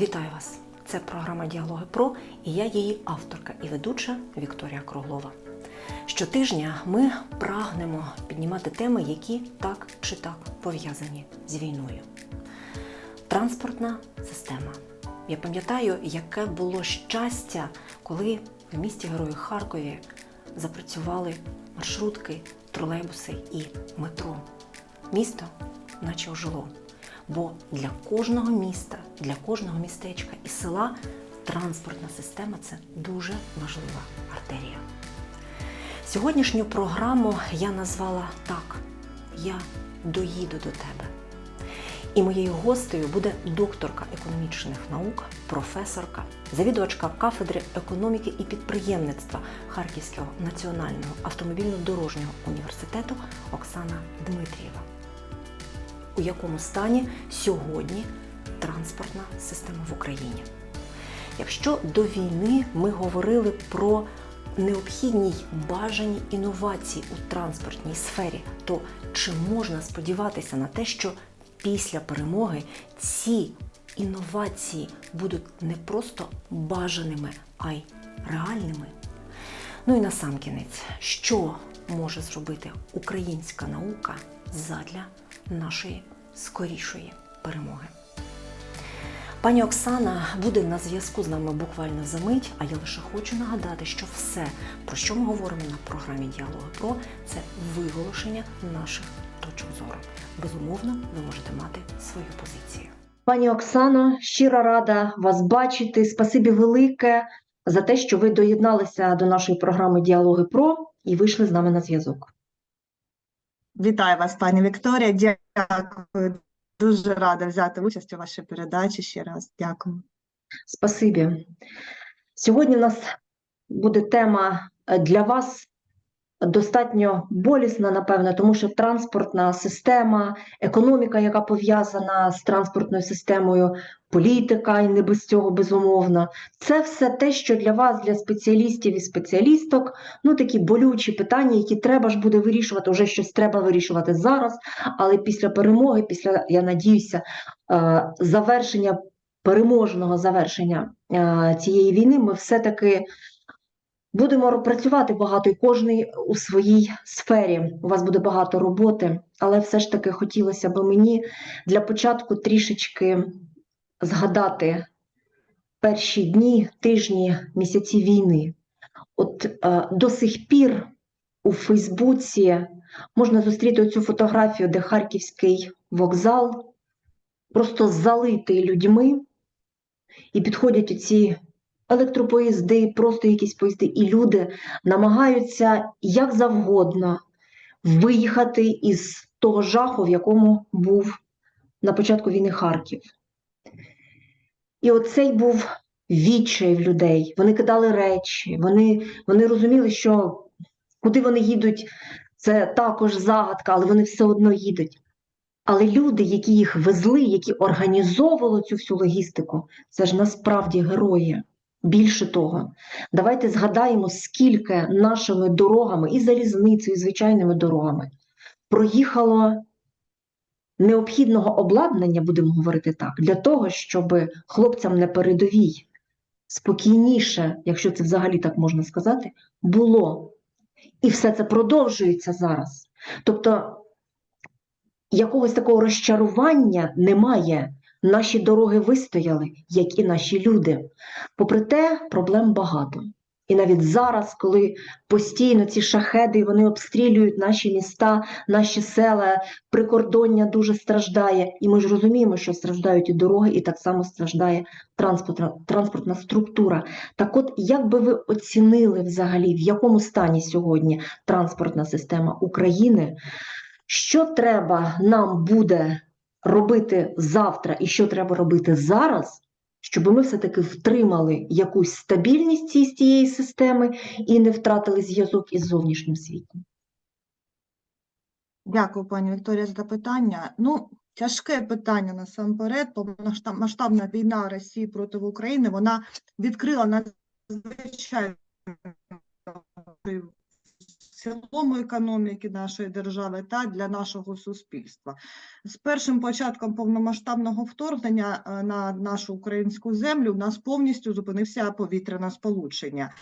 Вітаю вас! Це програма Діалоги Про і я її авторка і ведуча Вікторія Круглова. Щотижня ми прагнемо піднімати теми, які так чи так пов'язані з війною. Транспортна система. Я пам'ятаю, яке було щастя, коли в місті Герої Харкові запрацювали маршрутки, тролейбуси і метро. Місто наче ожило. Бо для кожного міста, для кожного містечка і села транспортна система це дуже важлива артерія. Сьогоднішню програму я назвала так: Я доїду до тебе. І моєю гостею буде докторка економічних наук, професорка, завідувачка кафедри економіки і підприємництва Харківського національного автомобільно-дорожнього університету Оксана Дмитрієва. У якому стані сьогодні транспортна система в Україні? Якщо до війни ми говорили про необхідні бажані інновації у транспортній сфері, то чи можна сподіватися на те, що після перемоги ці інновації будуть не просто бажаними, а й реальними? Ну і насамкінець, що може зробити українська наука задля нашої скорішої перемоги? Пані Оксана буде на зв'язку з нами буквально за мить, а я лише хочу нагадати, що все, про що ми говоримо на програмі Діалоги Про, це виголошення наших точок зору. Безумовно, ви можете мати свою позицію. Пані Оксано, щиро рада вас бачити. Спасибі велике за те, що ви доєдналися до нашої програми Діалоги Про і вийшли з нами на зв'язок. Вітаю вас, пані Вікторія. Дякую. Дуже рада взяти участь у вашій передачі. Ще раз дякую. Спасибі. Сьогодні у нас буде тема е, для вас достатньо болісна, напевно, тому що транспортна система, економіка, яка пов'язана з транспортною системою, політика, і не без цього безумовно. Це все те, що для вас, для спеціалістів і спеціалісток, ну такі болючі питання, які треба ж буде вирішувати, вже щось треба вирішувати зараз, але після перемоги, після, я надіюся, е, завершення переможного завершення е, цієї війни, ми все-таки будемо працювати багато, і кожний у своїй сфері. У вас буде багато роботи, але все ж таки хотілося б мені для початку трішечки згадати перші дні, тижні, місяці війни. От е, до сих пір у Фейсбуці можна зустріти цю фотографію, де Харківський вокзал просто залитий людьми, і підходять оці електропоїзди, просто якісь поїзди, і люди намагаються як завгодно виїхати із того жаху, в якому був на початку війни Харків. І оцей був відчай в людей. Вони кидали речі, вони, вони розуміли, що куди вони їдуть, це також загадка, але вони все одно їдуть. Але люди, які їх везли, які організовували цю всю логістику, це ж насправді герої. Більше того, давайте згадаємо, скільки нашими дорогами і залізницею, і звичайними дорогами проїхало необхідного обладнання, будемо говорити так, для того, щоб хлопцям на передовій спокійніше, якщо це взагалі так можна сказати, було. І все це продовжується зараз. Тобто якогось такого розчарування немає. Наші дороги вистояли, як і наші люди. Попри те, проблем багато. І навіть зараз, коли постійно ці шахеди вони обстрілюють наші міста, наші села, прикордоння дуже страждає. І ми ж розуміємо, що страждають і дороги, і так само страждає транспортна, транспортна структура. Так от, як би ви оцінили взагалі, в якому стані сьогодні транспортна система України? Що треба нам буде робити завтра і що треба робити зараз, щоб ми все-таки втримали якусь стабільність цієї- цієї системи і не втратили зв'язок із зовнішнім світом? Дякую, пані Вікторія, за запитання. Ну, тяжке питання насамперед, бо масштаб- масштабна війна Росії проти України, вона відкрила надзвичайно цілому економіки нашої держави та для нашого суспільства. З першим початком повномасштабного вторгнення е, на нашу українську землю в нас повністю зупинився повітряне сполучення.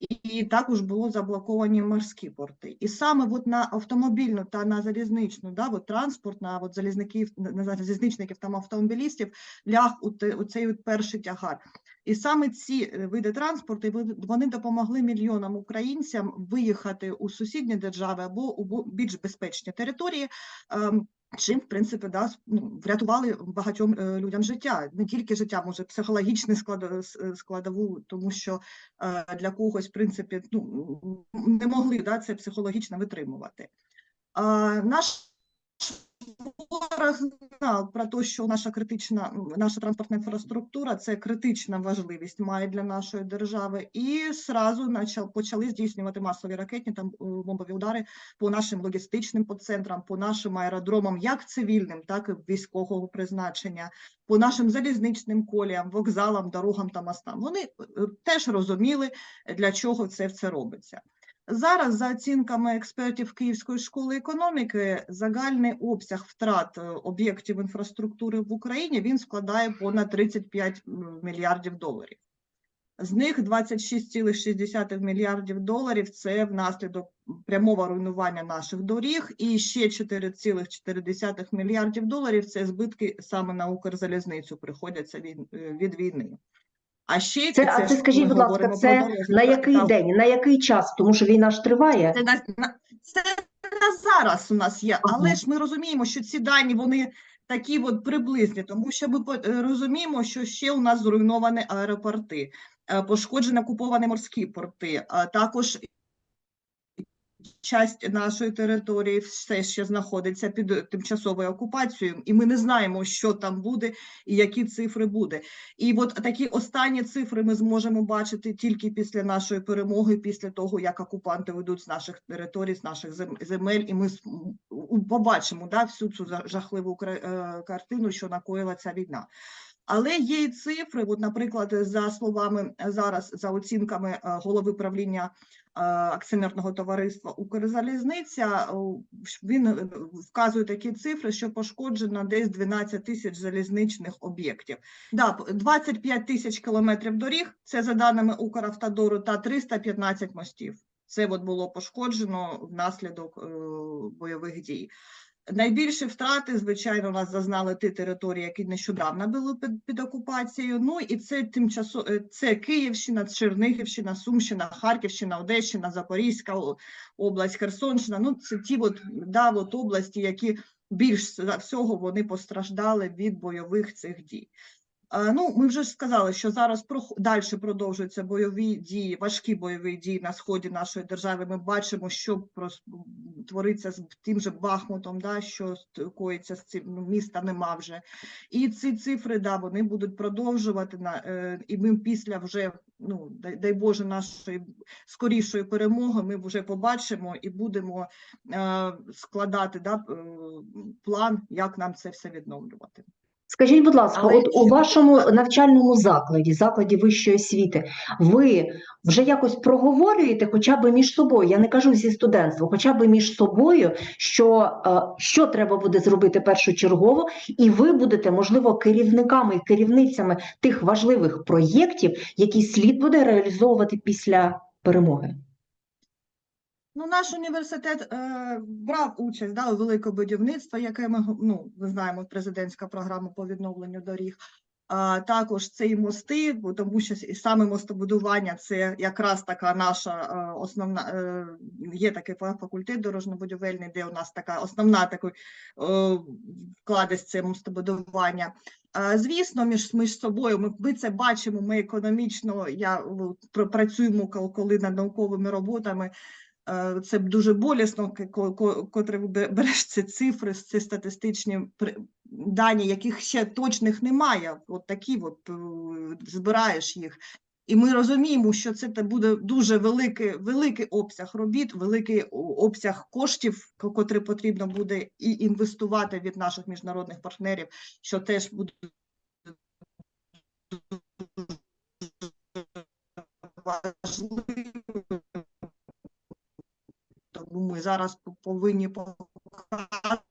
І також було заблоковані морські порти. І саме от на автомобільну та на залізничну, да, от транспорт, на от залізників, на залізничників та автомобілістів ляг у, те, у цей от перший тягар. І саме ці е, види транспорту вони допомогли мільйонам українцям виїхати у сусідні держави або у більш безпечні території. Чим, в принципі, да, ну, врятували багатьом е, людям життя, не тільки життя, може, психологічне склад- с- е, складову, тому що е, для когось, в принципі, ну, не могли да, це психологічно витримувати. А, наш знав про те, що наша критична, наша транспортна інфраструктура це критична важливість має для нашої держави, і начал, почали здійснювати масові ракетні там е, бомбові удари по нашим логістичним подцентрам, по нашим аеродромам, як цивільним, так і військового призначення, по нашим залізничним коліям, вокзалам, дорогам та мостам. Вони е, теж розуміли, для чого це все робиться. Зараз, за оцінками експертів Київської школи економіки, загальний обсяг втрат е, об'єктів інфраструктури в Україні він складає понад 35 м, мільярдів доларів. З них 26,6 мільярдів доларів це внаслідок прямого руйнування наших доріг, і ще 4,4 мільярдів доларів це збитки саме на Укрзалізницю приходяться від, е, від війни. А ще Це, а це скажіть, будь ласка, це на який та день, на який час? Тому що війна ж триває. це на, на це на зараз у нас є, але ж ми розуміємо, що ці дані вони такі от приблизні, тому що ми е, розуміємо, що ще у нас зруйновані аеропорти, е, пошкоджені окуповані морські порти, а також часть нашої території все ще знаходиться під тимчасовою окупацією, і ми не знаємо, що там буде і які цифри буде. І от такі останні цифри ми зможемо бачити тільки після нашої перемоги, після того, як окупанти ведуть з наших територій, з наших зем- земель, і ми побачимо да, всю цю жахливу е, картину, що накоїла ця війна. Але є і цифри, от, наприклад, за словами зараз, за оцінками е, голови правління акціонерного товариства Укрзалізниця, він е, вказує такі цифри, що пошкоджено десь 12 тисяч залізничних об'єктів. Да, п- 25 тисяч кілометрів доріг, це за даними Укравтодору, та 315 мостів. Це от було пошкоджено внаслідок е, бойових дій. Найбільші втрати, звичайно, у нас зазнали ті території, які нещодавно були під, під окупацією. Ну і це тимчасо це Київщина, Чернігівщина, Сумщина, Харківщина, Одещина, Запорізька область, Херсонщина. Ну це ті от, да, от області, які більш за всього вони постраждали від бойових цих дій. Е, Ну, ми вже ж сказали, що зараз далі продовжуються бойові дії, важкі бойові дії на сході нашої держави. Ми бачимо, що твориться з тим же Бахмутом, да, що коїться з цим ну, міста нема вже. І ці цифри, да, вони будуть продовжувати на е, і ми після вже ну дай, Боже нашої скорішої перемоги. Ми вже побачимо і будемо е, складати да, план, як нам це все відновлювати. Скажіть, будь ласка, Але от у вашому навчальному закладі, закладі вищої освіти, ви вже якось проговорюєте хоча б між собою, я не кажу зі студентством, хоча б між собою, що, е, що треба буде зробити першочергово, і ви будете, можливо, керівниками і керівницями тих важливих проєктів, які слід буде реалізовувати після перемоги. Ну, наш університет е, брав участь да, у великому будівництві, яке ми ну, ми знаємо, президентська програма по відновленню доріг. А також це і мости, тому що с- саме мостобудування це якраз така наша е, основна е, є такий факультет дорожньо-будівельний, де у нас така основна такий е, вкладець це мостобудування. Звісно, між, між собою ми, ми це бачимо. Ми економічно я в- працюємо коли над науковими роботами. Е, Це дуже болісно, к- ко- ко- котре бе- береш ці цифри, ці статистичні дані, яких ще точних немає. От такі от е, збираєш їх. І ми розуміємо, що це буде дуже великий, великий обсяг робіт, великий обсяг коштів, ко- котрі потрібно буде і інвестувати від наших міжнародних партнерів, що теж буде важливо. Ми зараз повинні показувати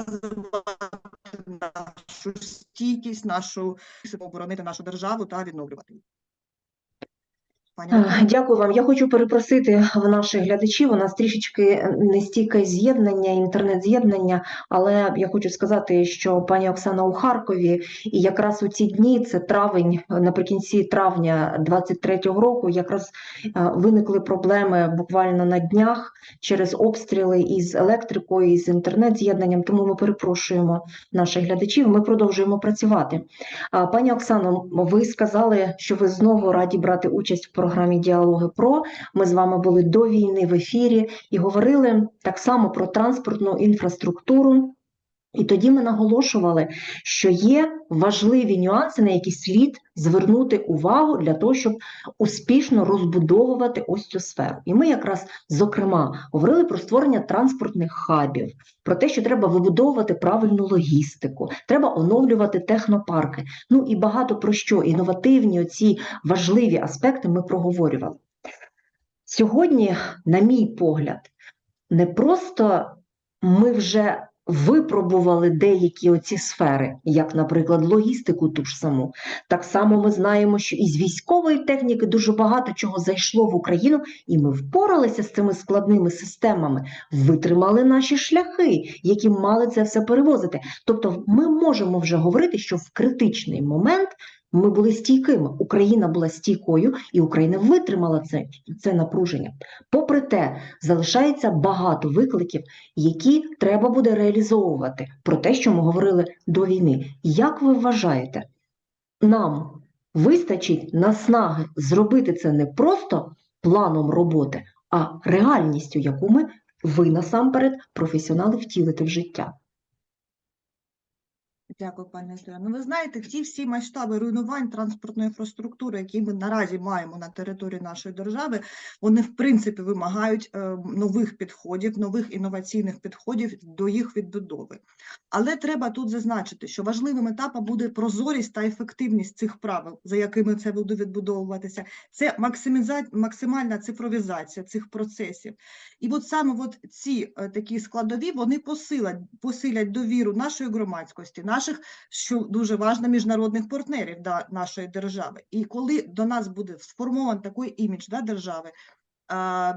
нашу стійкість, нашу оборонити нашу державу та відновлювати. її. Дякую вам. Я хочу перепросити в наших глядачів. У нас трішечки нестійке з'єднання, інтернет-з'єднання, але я хочу сказати, що пані Оксана у Харкові, і якраз у ці дні, це травень, наприкінці травня 23-го року, якраз е, виникли проблеми буквально на днях через обстріли із електрикою, із інтернет-з'єднанням. Тому ми перепрошуємо наших глядачів. Ми продовжуємо працювати. Пані Оксано, ви сказали, що ви знову раді брати участь в програмі Діалоги Про. Ми з вами були до війни в ефірі і говорили так само про транспортну інфраструктуру. І тоді ми наголошували, що є важливі нюанси, на які слід звернути увагу для того, щоб успішно розбудовувати ось цю сферу. І ми якраз зокрема говорили про створення транспортних хабів, про те, що треба вибудовувати правильну логістику, треба оновлювати технопарки. Ну і багато про що інновативні оці важливі аспекти ми проговорювали. Сьогодні, на мій погляд, не просто ми вже випробували деякі оці сфери, як, наприклад, логістику ту ж саму. Так само ми знаємо, що із військової техніки дуже багато чого зайшло в Україну, і ми впоралися з цими складними системами, витримали наші шляхи, які мали це все перевозити. Тобто, ми можемо вже говорити, що в критичний момент ми були стійкими. Україна була стійкою, і Україна витримала це, це напруження. Попри те, залишається багато викликів, які треба буде реалізовувати про те, що ми говорили до війни. Як ви вважаєте, нам вистачить наснаги зробити це не просто планом роботи, а реальністю, яку ми ви насамперед професіонали втілите в життя? Дякую, пані Антоніно. Ну, ви знаєте, ті всі масштаби руйнувань транспортної інфраструктури, які ми наразі маємо на території нашої держави, вони в принципі вимагають е, нових підходів, нових інноваційних підходів до їх відбудови. Але треба тут зазначити, що важливим етапом буде прозорість та ефективність цих правил, за якими це буде відбудовуватися. Це максимальна цифровізація цих процесів. І от саме от ці е, такі складові вони посилять, посилять довіру нашої громадськості, наших, що дуже важливо, міжнародних партнерів да, нашої держави. І коли до нас буде сформований такий імідж да, держави,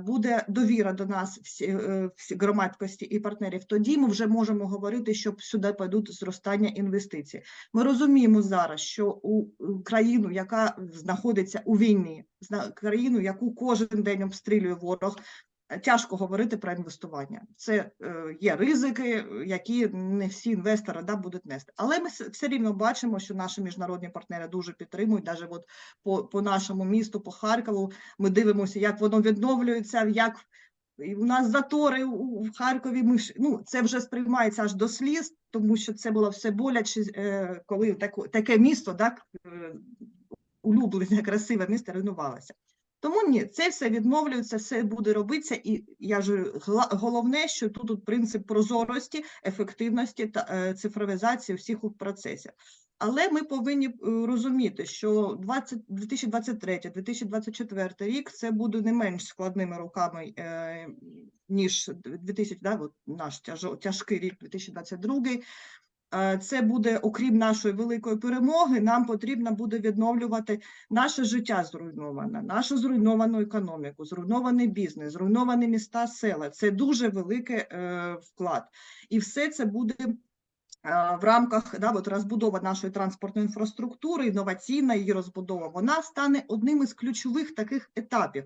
буде довіра до нас всі, е, всі громадськості і партнерів, тоді ми вже можемо говорити, що сюди підуть зростання інвестицій. Ми розуміємо зараз, що у країну, яка знаходиться у війні, країну, яку кожен день обстрілює ворог, тяжко говорити про інвестування. Це е, є ризики, які не всі інвестори да, будуть нести. Але ми все рівно бачимо, що наші міжнародні партнери дуже підтримують. Навіть от по, по нашому місту, по Харкову, ми дивимося, як воно відновлюється, як у нас затори у, у Харкові. Ми ну, це вже сприймається аж до сліз, тому що це було все боляче, е, коли таке місто, так, е, улюблене, красиве місто руйнувалося. Тому ні, це все відновлюється, все буде робитися, і я ж головне, що тут, принцип прозорості, ефективності та е, цифровізації всіх процесів. Але ми повинні е, розуміти, що 20, 2023-2024 рік це буде не менш складними роками, е, ніж 2000, да, от наш тяжкий рік 2022. Е, Це буде, окрім нашої великої перемоги, нам потрібно буде відновлювати наше життя зруйноване, нашу зруйновану економіку, зруйнований бізнес, зруйновані міста, села. Це дуже великий е, вклад. І все це буде в рамках да, от розбудова нашої транспортної інфраструктури, інноваційна її розбудова, вона стане одним із ключових таких етапів.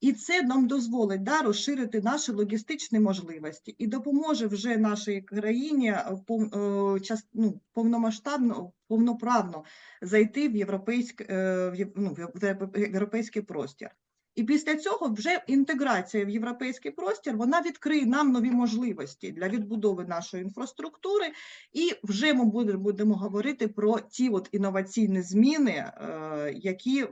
І це нам дозволить да, розширити наші логістичні можливості і допоможе вже нашій країні е, е, ну, повномасштабно, повноправно зайти в європейськ, е, ну, в європейський простір. І після цього вже інтеграція в європейський простір вона відкриє нам нові можливості для відбудови нашої інфраструктури, і вже ми будемо, говорити про ті от інноваційні зміни, е, які е,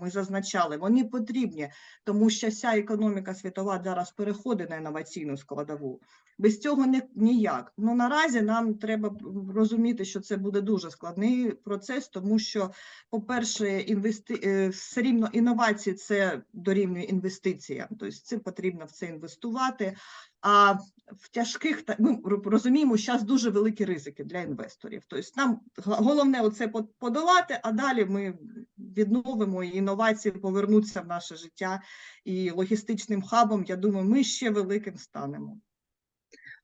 ми зазначали. Вони потрібні, тому що вся економіка світова зараз переходить на інноваційну складову. Без цього не, ніяк. Ну наразі нам треба розуміти, що це буде дуже складний процес, тому що, по-перше, інвести... е, все рівно інновації це дорівнює інвестиціям. Тобто це потрібно в це інвестувати. А в тяжких ми розуміємо, що зараз дуже великі ризики для інвесторів. Тобто нам головне оце по- подолати, а далі ми відновимо і інновації повернуться в наше життя. І логістичним хабом, я думаю, ми ще великим станемо.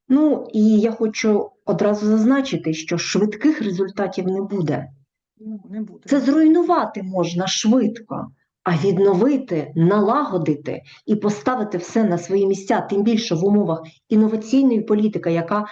Ну і я хочу одразу зазначити, що швидких результатів не буде. Ну, не буде. Це зруйнувати можна швидко, а відновити, налагодити і поставити все на свої місця, тим більше в умовах інноваційної політики, яка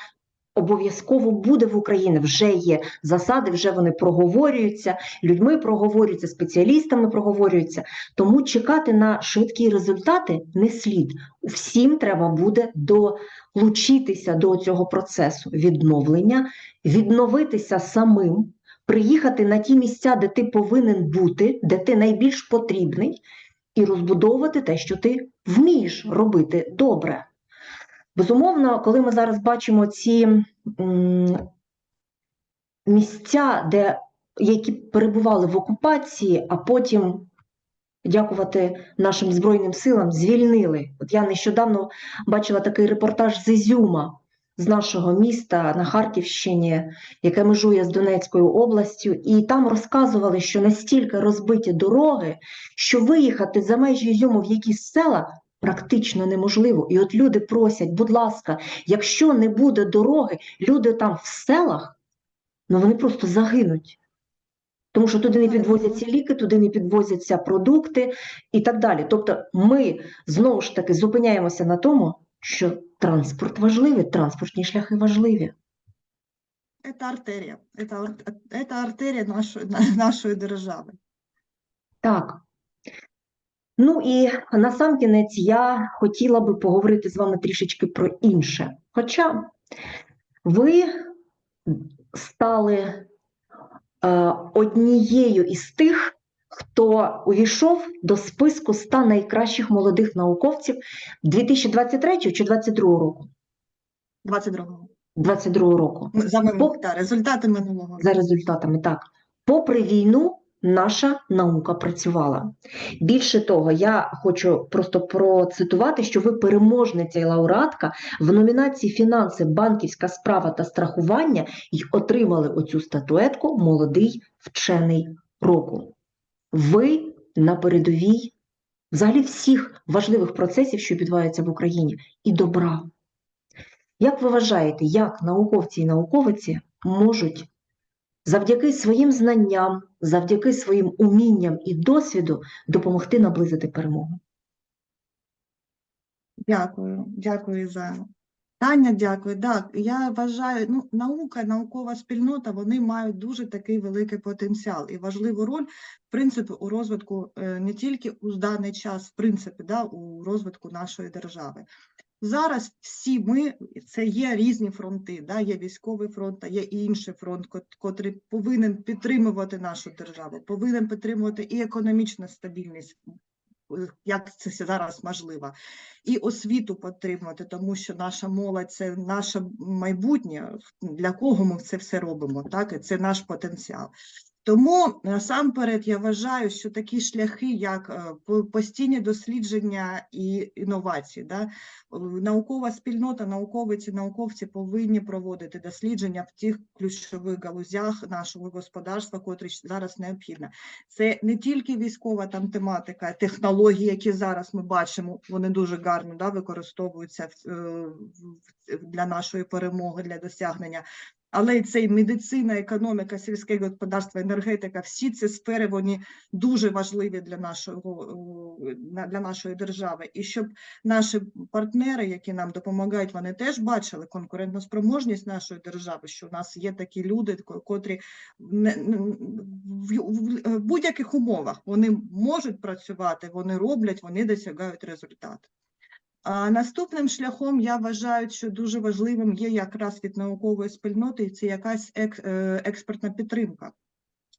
обов'язково буде в Україні. Вже є засади, вже вони проговорюються, людьми проговорюються, спеціалістами проговорюються. Тому чекати на швидкі результати не слід. Всім треба буде долучитися до цього процесу відновлення, відновитися самим приїхати на ті місця, де ти повинен бути, де ти найбільш потрібний, і розбудовувати те, що ти вмієш робити добре. Безумовно, коли ми зараз бачимо ці місця, де, які перебували в окупації, а потім, дякувати нашим Збройним силам, звільнили. От я нещодавно бачила такий репортаж з Ізюма, з нашого міста на Харківщині, яке межує з Донецькою областю, і там розказували, що настільки розбиті дороги, що виїхати за межі Ізюму в якісь села практично неможливо. І от люди просять, будь ласка, якщо не буде дороги, люди там в селах, ну вони просто загинуть. Тому що туди не підвозяться ліки, туди не підвозяться продукти і так далі. Тобто ми знову ж таки зупиняємося на тому, що транспорт важливий, транспортні шляхи важливі. Це артерія. Це, це артерія нашої, нашої держави. Так. Ну і насамкінець я хотіла би поговорити з вами трішечки про інше. Хоча ви стали е, однією із тих, хто увійшов до списку 100 найкращих молодих науковців 2023 чи 2022 року? 22-го. 22 року. За минулого, По- та, результати минулого. за результатами. Так, попри війну, наша наука працювала. Більше того, я хочу просто процитувати, що ви переможниця і лауреатка в номінації Фінанси, банківська справа та страхування і отримали оцю статуетку Молодий вчений року. Ви на передовій взагалі всіх важливих процесів, що відбуваються в Україні, і добра. Як ви вважаєте, як науковці і науковиці можуть завдяки своїм знанням, завдяки своїм умінням і досвіду допомогти наблизити перемогу? Дякую, дякую за питання. Дякую. Так, я вважаю, ну, наука, наукова спільнота, вони мають дуже такий великий потенціал і важливу роль, в принципі, у розвитку е, не тільки у даний час, в принципі, да, у розвитку нашої держави. Зараз всі ми, це є різні фронти, да, є військовий фронт, а є інший фронт, кот- котрий повинен підтримувати нашу державу, повинен підтримувати і економічну стабільність, як це зараз можливо, і освіту підтримувати, тому що наша молодь це наше майбутнє, для кого ми це все робимо, так, це наш потенціал. Тому насамперед я вважаю, що такі шляхи, як е, постійні дослідження і інновації, да, е, наукова спільнота, науковиці, науковці повинні проводити дослідження в тих ключових галузях нашого господарства, котрі зараз необхідно. Це не тільки військова там тематика, технології, які зараз ми бачимо, вони дуже гарно да, використовуються е, для нашої перемоги, для досягнення. Але і це і медицина, економіка, сільське господарство, енергетика, всі ці сфери вони дуже важливі для нашого на- для нашої держави. І щоб наші партнери, які нам допомагають, вони теж бачили конкурентоспроможність нашої держави, що у нас є такі люди, ко- котрі в, в- в будь-яких умовах вони можуть працювати, вони роблять, вони досягають результату. А наступним шляхом я вважаю, що дуже важливим є якраз від наукової спільноти, це якась е, експертна підтримка.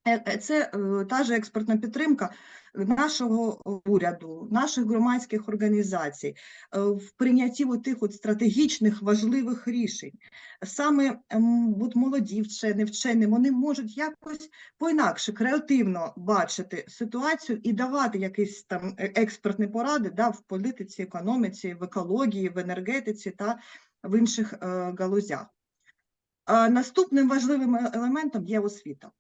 Е, е, Це е, та ж експертна підтримка нашого уряду, наших громадських організацій в прийнятті тих от стратегічних важливих рішень. Саме ем, от молоді вчені, вчені, вони можуть якось по-інакше, креативно бачити ситуацію і давати якісь там експертні поради да, в політиці, економіці, в екології, в енергетиці та в інших галузях. Наступним важливим елементом є освіта.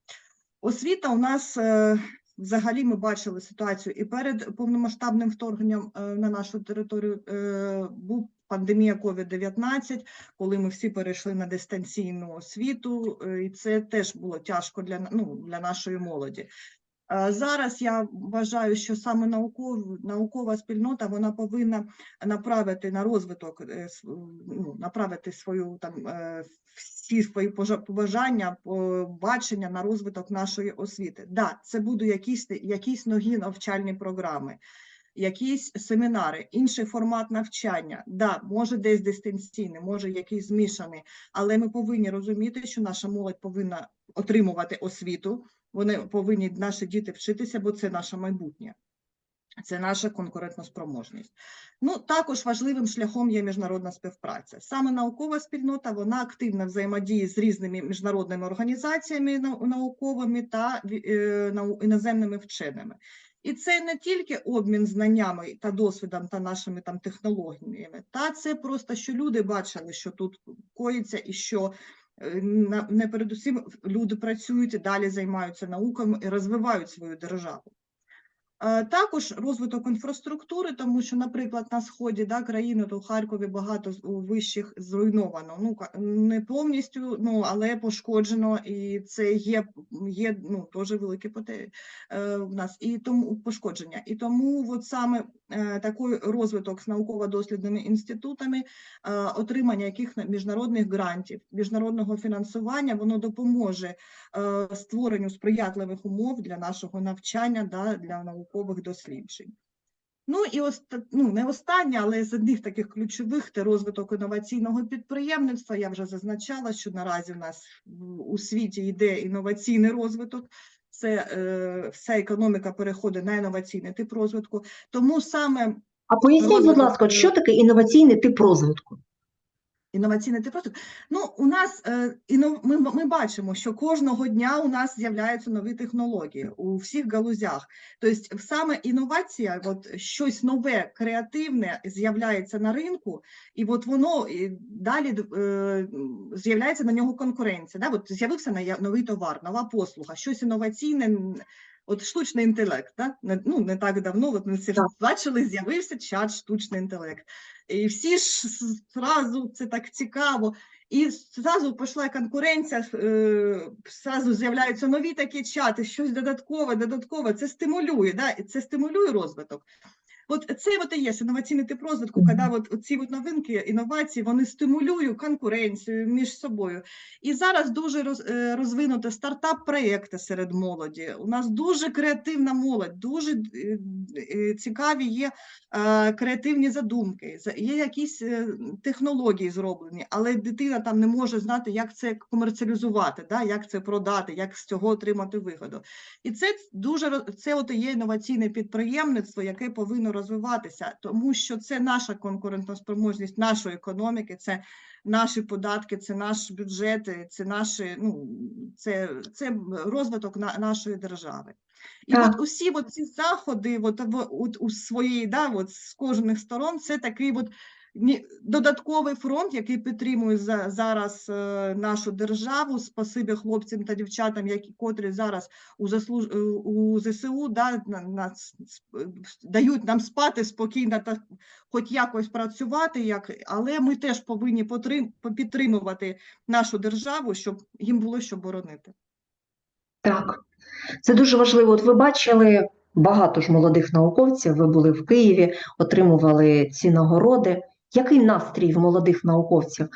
Освіта у нас е, взагалі ми бачили ситуацію і перед повномасштабним вторгненням е, на нашу територію е, був пандемія COVID-19, коли ми всі перейшли на дистанційну освіту, і це теж було тяжко для, ну, для нашої молоді. Зараз я вважаю, що саме науков, наукова спільнота вона повинна направити на розвиток, ну, направити свою там всі свої побажання, бачення на розвиток нашої освіти. Да, це будуть якісь якісь нові навчальні програми. Якісь семінари, інший формат навчання, да, може десь дистанційний, може якийсь змішаний, але ми повинні розуміти, що наша молодь повинна отримувати освіту, вони повинні наші діти вчитися, бо це наше майбутнє. Це наша конкурентоспроможність. Ну, також важливим шляхом є міжнародна співпраця. Саме наукова спільнота вона активно взаємодіє з різними міжнародними організаціями науковими та е, іноземними вченими. І це не тільки обмін знаннями та досвідом та нашими там технологіями, та це просто що люди бачили, що тут коїться і що е, не передусім люди працюють і далі займаються науками і розвивають свою державу. Е, Також розвиток інфраструктури, тому що, наприклад, на сході да, країни, то в Харкові багато вищих зруйновано. Ну не повністю, ну але пошкоджено, і це є, є ну теж велике поте е, в нас і тому пошкодження. І тому от саме е, такий розвиток з науково-дослідними інститутами, отримання яких міжнародних грантів, міжнародного фінансування, воно допоможе створенню сприятливих умов для нашого навчання, да, для наукових досліджень. Ну і оста- ну, не останнє, але з одних таких ключових це розвиток інноваційного підприємництва. Я вже зазначала, що наразі в нас у світі йде інноваційний розвиток. Це е, вся економіка переходить на інноваційний тип розвитку. Тому саме А поясніть, будь ласка, е, що таке інноваційний тип розвитку? Інноваційний тип розвитку. Ну, у нас е, ми, ми бачимо, що кожного дня у нас з'являються нові технології у всіх галузях. Тобто, саме інновація, от щось нове, креативне з'являється на ринку, і от воно далі е, з'являється на нього конкуренція. Да? От з'явився новий товар, нова послуга, щось інноваційне. От штучний інтелект, да? не, ну, не так давно, от ми всі Так. бачили, з'явився чат штучний інтелект. І всі ж зразу це так цікаво. І зразу пішла конкуренція, е, зразу з'являються нові такі чати, щось додаткове, додаткове. Це стимулює, да? це стимулює розвиток. От це от і є інноваційний тип розвитку, коли от ці от новинки, інновації, вони стимулюють конкуренцію між собою. І зараз дуже роз, е, розвинуті стартап-проєкти серед молоді. У нас дуже креативна молодь, дуже е, е, цікаві є креативні задумки, є якісь технології зроблені, але дитина там не може знати, як це комерціалізувати, да, як це продати, як з цього отримати вигоду. І це дуже це от і є інноваційне підприємництво, яке повинно розвиватися, тому що це наша конкурентоспроможність нашої економіки, це наші податки, це наш бюджет, це наші, ну це, це розвиток на, нашої держави. І Так. от усі от ці заходи, от, от у своїй да, от з кожних сторон, це такий от додатковий фронт, який підтримує за, зараз е, нашу державу. Спасибі хлопцям та дівчатам, які котрі зараз у заслуж е, у ЗСУ да, на, на, с- с- дають нам спати спокійно та хоч якось працювати, як, але ми теж повинні потрим, підтримувати нашу державу, щоб їм було що боронити. Так, це дуже важливо. От ви бачили багато ж молодих науковців, ви були в Києві, отримували ці нагороди. Який настрій в молодих науковців?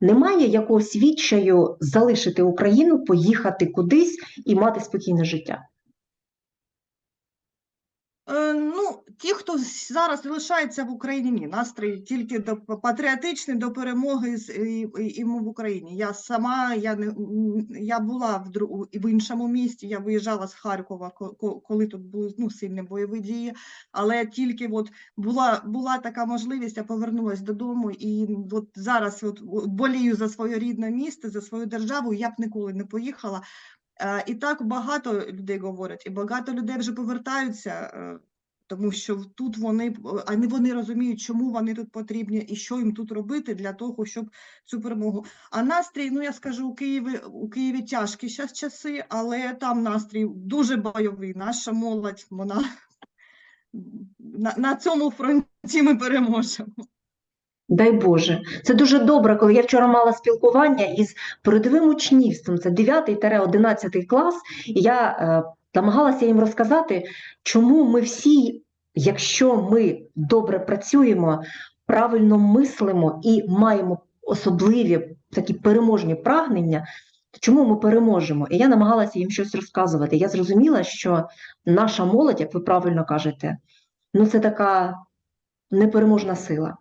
Немає якогось відчаю залишити Україну, поїхати кудись і мати спокійне життя? Е, Ну, ті, хто зараз залишається в Україні, ні, настрій тільки до патріотичний до перемоги з і, і, і в Україні. Я сама я не я була в в іншому місті. Я виїжджала з Харкова, ко- ко- коли тут були ну сильні бойові дії. Але тільки от була була така можливість, я повернулася додому, і от зараз от болію за своє рідне місто, за свою державу. Я б ніколи не поїхала. Е, І так багато людей говорять, і багато людей вже повертаються, е, тому що тут вони а не вони розуміють, чому вони тут потрібні і що їм тут робити для того, щоб цю перемогу. А настрій, ну я скажу, у Києві у Києві тяжкі зараз часи, але там настрій дуже бойовий. Наша молодь, вона на, на цьому фронті ми переможемо. Дай Боже, це дуже добре, коли я вчора мала спілкування із передовим учнівством, це 9-11 клас, і я е, намагалася їм розказати, чому ми всі, якщо ми добре працюємо, правильно мислимо і маємо особливі такі переможні прагнення, то чому ми переможемо? І я намагалася їм щось розказувати. Я зрозуміла, що наша молодь, як ви правильно кажете, ну це така непереможна сила.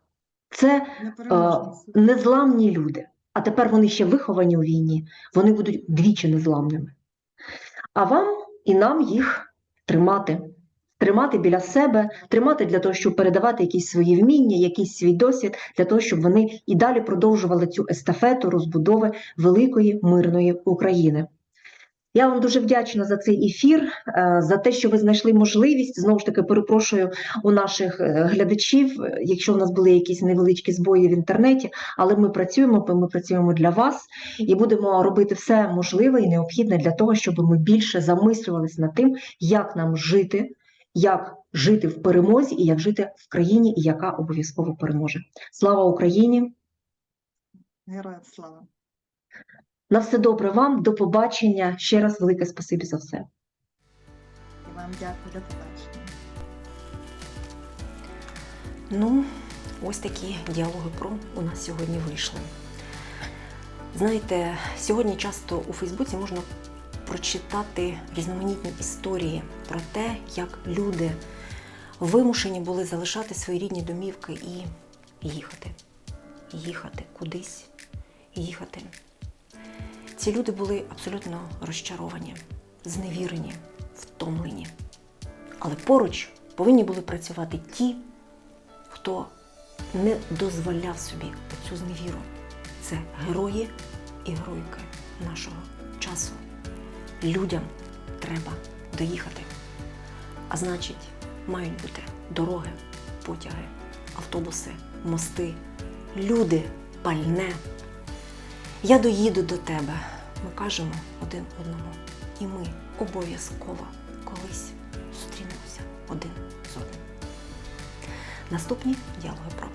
Це Непереможна е, незламні люди. А тепер вони ще виховані у війні, вони будуть двічі незламними. А вам і нам їх тримати. Тримати біля себе, тримати для того, щоб передавати якісь свої вміння, якийсь свій досвід, для того, щоб вони і далі продовжували цю естафету розбудови великої мирної України. Я вам дуже вдячна за цей ефір, е, за те, що ви знайшли можливість. Знову ж таки, перепрошую у наших е, глядачів, е, якщо в нас були якісь невеличкі збої в інтернеті, але ми працюємо, ми працюємо для вас і будемо робити все можливе і необхідне для того, щоб ми більше замислювалися над тим, як нам жити, як жити в перемозі і як жити в країні, яка обов'язково переможе. Слава Україні! Героям слава. На все добре вам, до побачення. Ще раз велике спасибі за все. І вам дякую, до побачення. Ну, ось такі діалоги про у нас сьогодні вийшли. Знаєте, сьогодні часто у Фейсбуці можна прочитати різноманітні історії про те, як люди вимушені були залишати свої рідні домівки і їхати. Їхати кудись, їхати. Ці люди були абсолютно розчаровані, зневірені, втомлені. Але поруч повинні були працювати ті, хто не дозволяв собі цю зневіру. Це герої і геройки нашого часу. Людям треба доїхати. А значить, мають бути дороги, потяги, автобуси, мости, люди, пальне. Я доїду до тебе. Ми кажемо один одному. І ми обов'язково колись зустрінемося один з одним. Наступні діалоги про